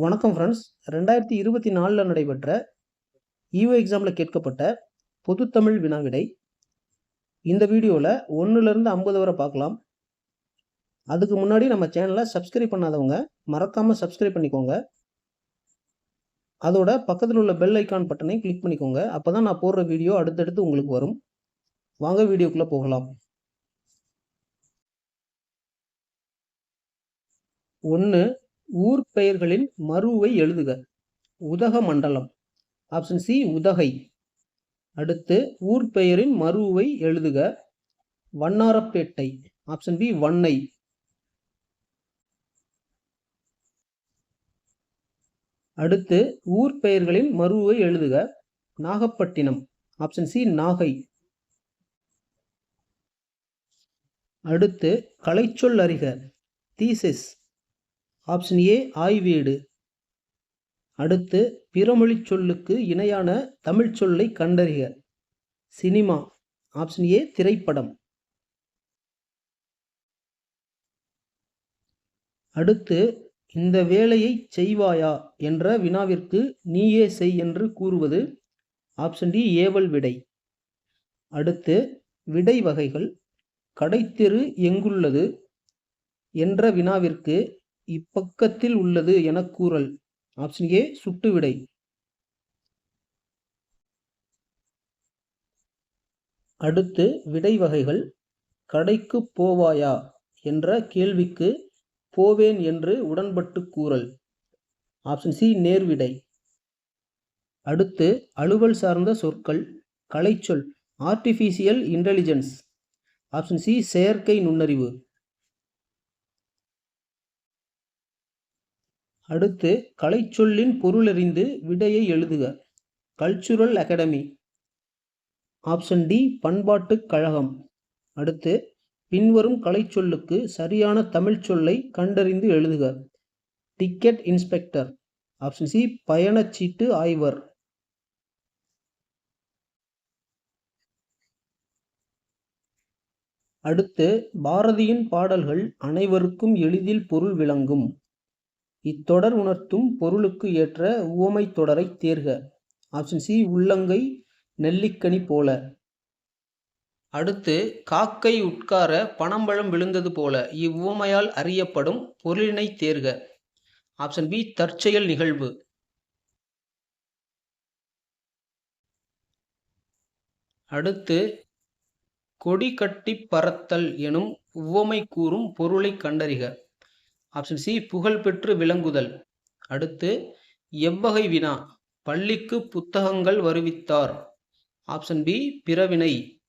வணக்கம் ஃப்ரெண்ட்ஸ் ரெண்டாயிரத்தி இருபத்தி நாலில் நடைபெற்ற இஓ எக்ஸாமில் கேட்கப்பட்ட பொதுத்தமிழ் வினாவிடை. இந்த வீடியோவில் ஒன்றுலேருந்து ஐம்பது வரை பார்க்கலாம். அதுக்கு முன்னாடி நம்ம சேனலை சப்ஸ்கிரைப் பண்ணாதவங்க மறக்காமல் சப்ஸ்கிரைப் பண்ணிக்கோங்க. அதோட பக்கத்தில் உள்ள பெல் ஐக்கான் பட்டனை கிளிக் பண்ணிக்கோங்க. அப்போ தான் நான் போடுற வீடியோ அடுத்தடுத்து உங்களுக்கு வரும். வாங்க வீடியோக்குள்ளே போகலாம். ஒன்று ஊர் பெயர்களின் மருவை எழுதுக. உதக மண்டலம். Option C Udhagai. அடுத்து ஊர் பெயரின் மருவை எழுதுக. வண்ணாரப்பேட்டை. Option B Vannai. அடுத்து ஊர் பெயர்களின் மருவை எழுதுக. நாகப்பட்டினம். Option C Nagai. அடுத்து கலைச்சொல் அறிக. தீசிஸ் ஆப்ஷன் ஏ ஆய்வேடு. அடுத்து பிறமொழி சொல்லுக்கு இணையான தமிழ் சொல்லை கண்டறிக. சினிமா. ஆப்ஷன் ஏ திரைப்படம். அடுத்து இந்த வேலையை செய்வாயா என்ற வினாவிற்கு நீயே செய் என்று கூறுவது. ஆப்ஷன் டி ஏவல் விடை. அடுத்து விடை வகைகள். கடைத்தெரு எங்குள்ளது? என்ற வினாவிற்கு இப்பக்கத்தில் உள்ளது என கூறல். ஆப்ஷன் ஏ சுட்டு விடை. அடுத்து விடை வகைகள். கடைக்கு போவாயா என்ற கேள்விக்கு போவேன் என்று உடன்பட்டு கூறல். ஆப்ஷன் சி நேர்விடை அடுத்து அலுவல் சார்ந்த சொற்கள். கலைச்சொல் ஆர்டிஃபிஷியல் இன்டெலிஜென்ஸ் ஆப்ஷன் சி செயற்கை நுண்ணறிவு. அடுத்து கலைச்சொல்லின் பொருளறிந்து விடையை எழுதுக. Cultural academy. ஆப்ஷன் டி பண்பாட்டுக் கழகம். அடுத்து பின்வரும் கலைச்சொல்லுக்கு சரியான தமிழ் சொல்லை கண்டறிந்து எழுதுக. Ticket inspector. ஆப்ஷன் சி பயணச்சீட்டு ஆய்வர். அடுத்து பாரதியின் பாடல்கள் அனைவருக்கும் எளிதில் பொருள் விளங்கும். இத்தொடர் உணர்த்தும் பொருளுக்கு ஏற்ற உவமை தொடரை தேர்க. ஆப்ஷன் சி உள்ளங்கை நெல்லிக்கனி போல. அடுத்து காக்கை உட்கார பனம்பழம் விழுந்தது போல. இவ்வுவமையால் அறியப்படும் பொருளினை தேர்க. ஆப்ஷன் பி தற்செயல் நிகழ்வு. அடுத்து கொடி கட்டி பறத்தல் எனும் உவமை கூறும் பொருளை கண்டறிக. Option C புகழ்பெற்று விளங்குதல். அடுத்து எவ்வகை வினா பள்ளிக்கு புத்தகங்கள் வருவித்தார். ஆப்ஷன் பி பிறவினை.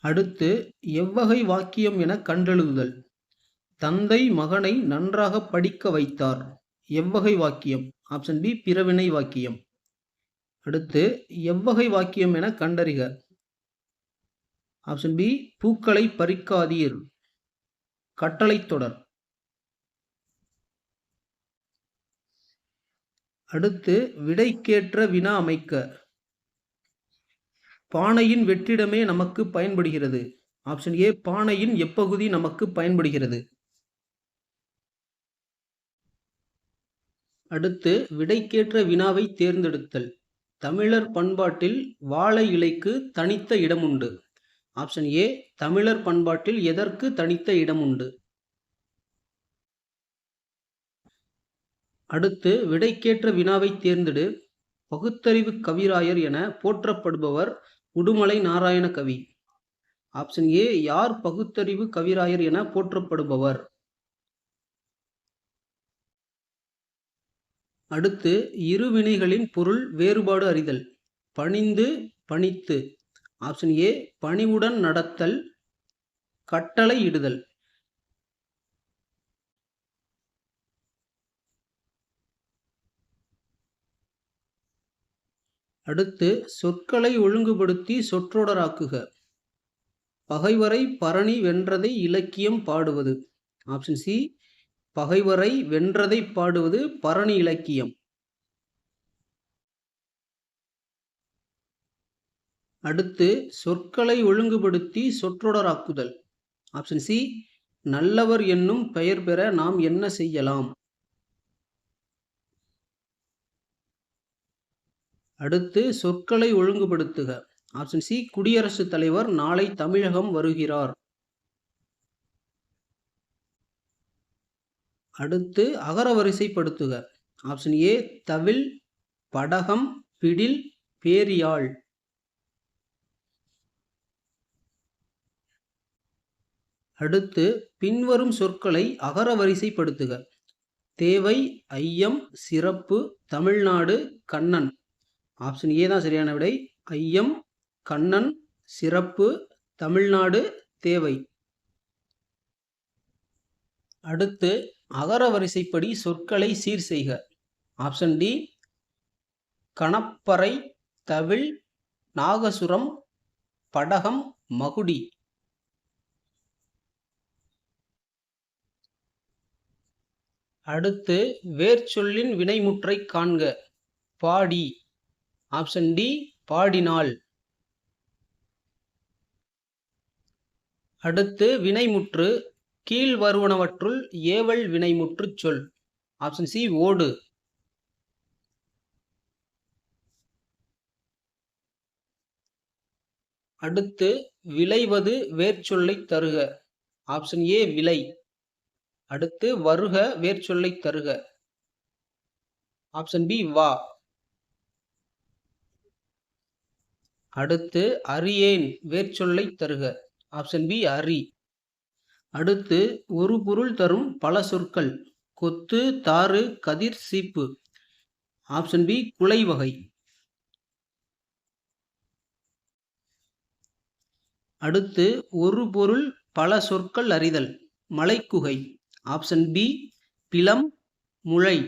அடுத்து எவ்வகை வாக்கியம் என கண்டெழுதுதல். தந்தை மகனை நன்றாக படிக்க வைத்தார். எவ்வகை வாக்கியம்? ஆப்ஷன் பி பிறவினை வாக்கியம். அடுத்து எவ்வகை வாக்கியம் என கண்டறிக. ஆப்ஷன் பி பூக்களை பறிக்காதீர். கட்டளை தொடர். அடுத்து விடைக்கேற்ற வினா அமைக்க. பானையின் வெற்றிடமே நமக்கு பயன்படுகிறது. ஆப்ஷன் ஏ பானையின் எப்பகுதி நமக்கு பயன்படுகிறது. அடுத்து விடைக்கேற்ற வினாவை தேர்ந்தெடுத்தல். தமிழர் பண்பாட்டில் வாழை இலைக்கு தனித்த இடம் உண்டு ஆப்ஷன் ஏ தமிழர் பண்பாட்டில் எதற்கு தனித்த இடம் உண்டு? அடுத்து விடைக்கேற்ற வினாவை தேர்ந்தெடு. பகுத்தறிவு கவிராயர் என போற்றப்படுபவர் உடுமலை நாராயண கவி. ஆப்ஷன் ஏ யார் பகுத்தறிவு கவிராயர் என போற்றப்படுபவர்? அடுத்து இருவினைகளின் பொருள் வேறுபாடு அறிதல். பணிந்து பணித்து. ஆப்ஷன் ஏ பணிவுடன் நடத்தல் கட்டளை இடுதல். அடுத்து சொற்களை ஒழுங்குபடுத்தி சொற்றொடராக்குக. பகைவரை பரணி வென்றதை இலக்கியம் பாடுவது. ஆப்ஷன் சி பகைவரை வென்றதை பாடுவது பரணி இலக்கியம். அடுத்து சொற்களை ஒழுங்குபடுத்தி சொற்றொடராக்குதல். ஆப்ஷன் சி நல்லவர் என்னும் பெயர் பெற நாம் என்ன செய்யலாம்? அடுத்து சொற்களை ஒழுங்குபடுத்துக. ஆப்ஷன் சி குடியரசுத் தலைவர் நாளை தமிழகம் வருகிறார். அடுத்து அகரவரிசைப்படுத்துக. ஆப்ஷன் ஏ தவில் படகம் பிடில் பேரியாழ் அடுத்து பின்வரும் சொற்களை அகரவரிசைப்படுத்துக தேவை ஐயம் சிறப்பு தமிழ்நாடு கண்ணன். ஆப்ஷன் ஏ தான் சரியான விடை. ஐயம் கண்ணன் சிறப்பு தமிழ்நாடு தேவை. அடுத்து அகரவரிசைப்படி சொற்களை சீர் செய்க. ஆப்ஷன் டி கணப்பறை தவில் நாகசுரம் படகம் மகுடி. அடுத்து வேர்ச்சொல்லின் வினைமுற்றை காண்க. பாடி. ஆப்ஷன் டி பாடினாள் அடுத்து வினைமுற்று கீழ் வருவனவற்றுள் ஏவல் வினைமுற்று சொல். ஆப்ஷன் சி ஓடு. அடுத்து விளைவது வேர்ச்சொல்லை தருக. ஆப்ஷன் ஏ விலை. அடுத்து வருக வேர்ச்சொல்லை தருக. ஆப்ஷன் பி வா. அடுத்து அறியேன் வேர்ச்சொல்லை தருக. ஆப்ஷன் பி அரி. அடுத்து ஒரு பொருள் தரும் பல சொற்கள். கொத்து தாறு கதிர் சீப்பு. ஆப்ஷன் பி குலை வகை. அடுத்து ஒரு பொருள் பல சொற்கள் அறிதல். மலைக்குகை. ஆப்ஷன் பி பிலம் முளை.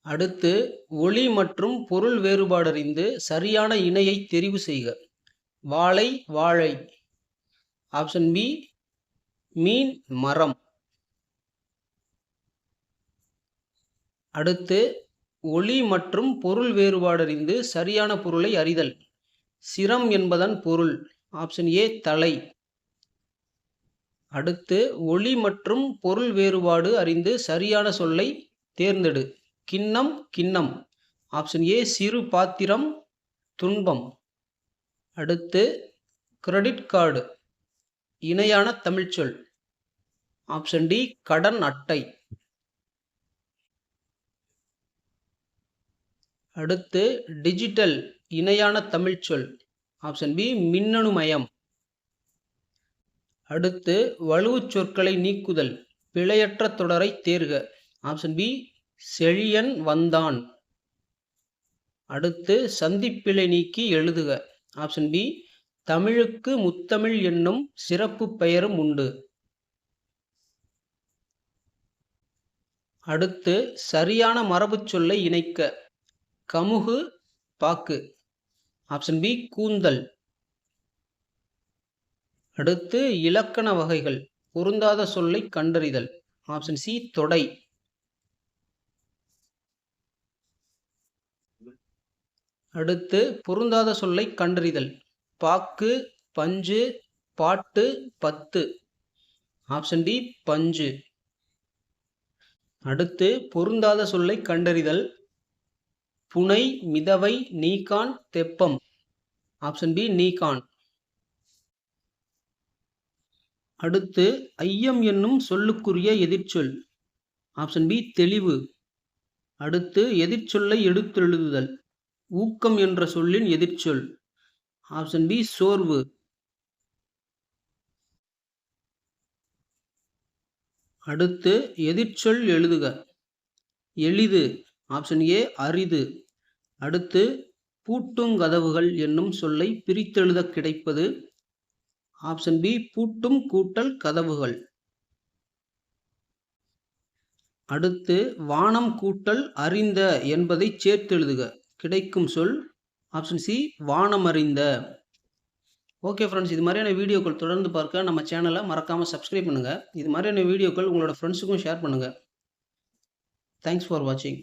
அடுத்து ஒளி மற்றும் பொருள் வேறுபாடறிந்து சரியான இணையை தெரிவு செய்க. வாழை வாழை. ஆப்ஷன் பி மீன் மரம். அடுத்து ஒளி மற்றும் பொருள் வேறுபாடறிந்து சரியான பொருளை அறிதல். சிரம் என்பதன் பொருள். ஆப்ஷன் ஏ தலை. அடுத்து ஒளி மற்றும் பொருள் வேறுபாடு அறிந்து சரியான சொல்லை தேர்ந்தெடு. கிண்ணம் கிண்ணம். ஆப்ஷன் ஏ சிறு பாத்திரம் துன்பம். அடுத்து கிரெடிட் கார்டு இணையான தமிழ்ச்சொல் ஆப்ஷன் டி கடன் அட்டை. அடுத்து டிஜிட்டல் இணையான தமிழ்ச்சொல் ஆப்ஷன் பி மின்னணுமயம். அடுத்து வலுவுச் சொற்களை நீக்குதல் பிழையற்ற தொடரை தேர்க. ஆப்ஷன் பி செழியன் வந்தான். அடுத்து சந்திப்பிழை நீக்கி எழுதுக. ஆப்ஷன் பி தமிழுக்கு முத்தமிழ் என்னும் சிறப்பு பெயரும் உண்டு. அடுத்து சரியான மரபுச் சொல்லை இணைக்க. கமுகு பாக்கு. ஆப்ஷன் பி கூந்தல். அடுத்து இலக்கண வகைகள். பொருந்தாத சொல்லை கண்டறிதல். ஆப்ஷன் சி தொடை. அடுத்து பொருந்தாத சொல்லை கண்டறிதல். பாக்கு பஞ்சு பாட்டு பத்து. ஆப்ஷன் டி பஞ்சு. அடுத்து பொருந்தாத சொல்லை கண்டறிதல். புனை மிதவை நீகான் தெப்பம். ஆப்ஷன் பி நீகான் அடுத்து ஐயம் என்னும் சொல்லுக்குரிய எதிர்ச்சொல். ஆப்ஷன் பி தெளிவு. அடுத்து எதிர்ச்சொல்லை எடுத்தெழுதுதல். ஊக்கம் என்ற சொல்லின் எதிர்ச்சொல். ஆப்ஷன் பி சோர்வு. அடுத்து எதிர்ச்சொல் எழுதுக. எளிது. ஆப்ஷன் ஏ அரிது. அடுத்து பூட்டுங்கதவுகள் என்னும் சொல்லை பிரித்தெழுத கிடைப்பது ஆப்ஷன் பி பூட்டும் கூட்டல் கதவுகள். அடுத்து வானம் கூட்டல் அறிந்த என்பதை சேர்த்தெழுதுக. கிடைக்கும் சொல் ஆப்ஷன் சி வானம் அறிந்த. ஓகே ஃப்ரெண்ட்ஸ் இது மாதிரியான வீடியோக்கள் தொடர்ந்து பார்க்க நம்ம சேனலை மறக்காமல் சப்ஸ்கிரைப் பண்ணுங்கள் இது மாதிரியான வீடியோக்கள் உங்களோட ஃப்ரெண்ட்ஸுக்கும் ஷேர் பண்ணுங்கள் தேங்க்ஸ் ஃபார் வாட்சிங்